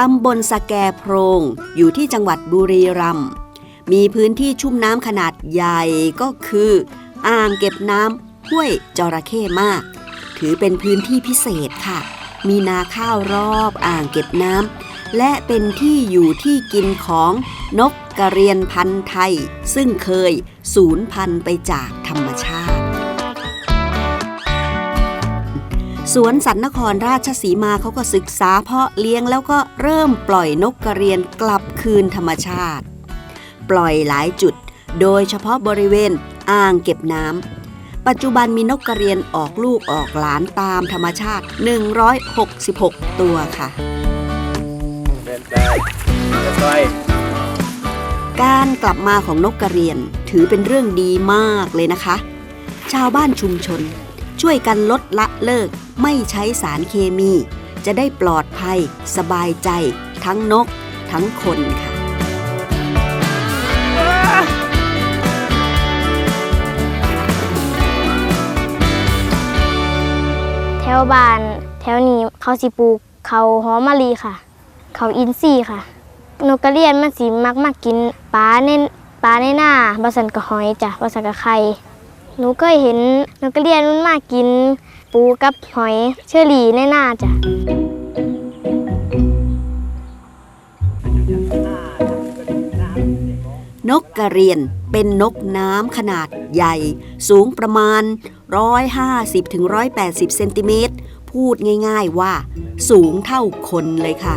ตำบลสแกโพรง อยู่ที่จังหวัดบุรีรัมย์มีพื้นที่ชุ่มน้ำขนาดใหญ่ก็คือ อ่างเก็บน้ำห้วยจระเข้มาก ถือเป็นพื้นที่พิเศษค่ะ มีนาข้าวรอบอ่างเก็บน้ำและเป็นที่อยู่ที่กินของนกกระเรียนพันธุ์ไทย ซึ่งเคยสูญพันธุ์ไปจากธรรม สวนสันนครราชสีมาเขาก็ศึกษาเพาะเลี้ยงแล้วก็เริ่มปล่อยนกกระเรียนกลับคืนธรรมชาติ ปล่อยหลายจุด โดยเฉพาะบริเวณอ่างเก็บน้ำปัจจุบันมีนกกระเรียนออกลูกออกหลานตามธรรมชาติ 166 ตัวค่ะ การกลับมาของนกกระเรียนถือเป็นเรื่องดีมากเลยนะคะ ชาวบ้านชุมชน ช่วยกันลดละเลิก ไม่ใช้สารเคมี จะได้ปลอดภัย สบายใจ ทั้งนก ทั้งคนค่ะ แถวบ้านแถวนี้เขาสิปลูกเขาหอมมะลีค่ะ เขาอินทรีย์ค่ะ นกกระเรียนมันสิมักมากินปลาในปลาในหน้าบาสันกะหอยจ้ะบาสันกะไข่ หนูเคยเห็นนกกระเรียนมันมากิน ปูกับหอยเชอรี่ในหน้าจ้ะนกกระเรียนเป็นนกน้ำขนาดใหญ่ สูงประมาณ 150-180 เซนติเมตร พูดง่ายๆว่า สูงเท่าคนเลยค่ะ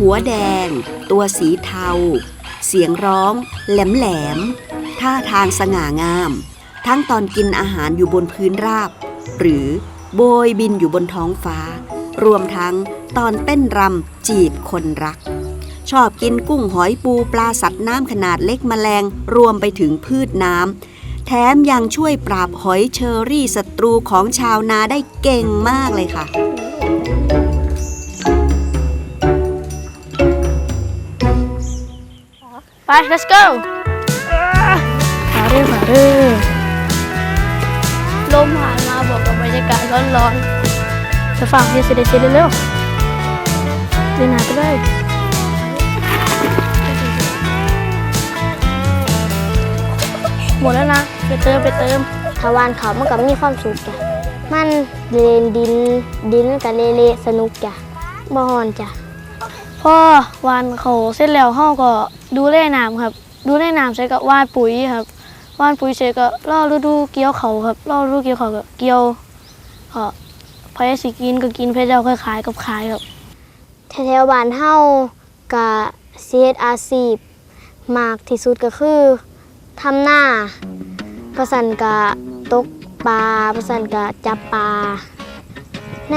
หัวแดง ตัวสีเทา เสียงร้อง แหลมแหลม ท่าทางสง่างาม ทั้งตอนกินอาหารอยู่บนพื้นราบ หรือโบยบินอยู่บนท้องฟ้า รวมทั้งตอนเต้นรำจีบคนรัก ชอบกินกุ้งหอยปูปลาสัตว์น้ำขนาดเล็กแมลง รวมไปถึงพืชน้ำ แถมยังช่วยปราบหอยเชอรี่ศัตรูของชาวนาได้เก่งมากเลยค่ะ ไป let's go มาเรื่อยมาเรื่อยลมผ่านมาบอกกับบรรยากาศร้อนๆจะฝากเฮสเดเซเร็วๆเดินหาไปเลยหมดแล้วนะ ไปเติมไปเติมทวานเขามันก็มีความสุขจ้ะมันเลนดินดินกับเละๆสนุกจ้ะบ่ฮอนจ้ะพ่อวานเขาเสร็จแล้วเฮาก็ ดูแลน้ำครับ ดูแลน้ำเสร็จก็ว่านปุ๋ยครับว่านปุ๋ยเสร็จก็รอฤดูเกี่ยวเขาครับรอฤดูเกี่ยวเขาก็เกี่ยวก็พยสิกินก็กินเพชรเจ้าค่อยขายกับขายครับแถวบ้านเฮากะเสียอาชีพมากที่สุดก็คือทำหน้าประสันกะตกปลาประสันกะจับปลาใน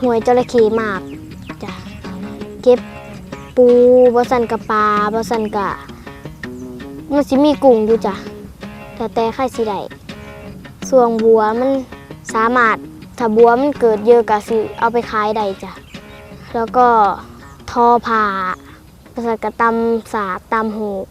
หวยจระเข้มากจ้ะเก็บ ปูประสันกะปลาประสันกะมันสิมีกุ้งอยู่จ้ะแต่แต่ไข่สิได้ส่วงบัวมันสามารถถ้าบัวมันเกิดเยอะกะสิเอาไปขายได้จ้ะแล้วก็ทอผ้าภาษากะตำสาตำหูก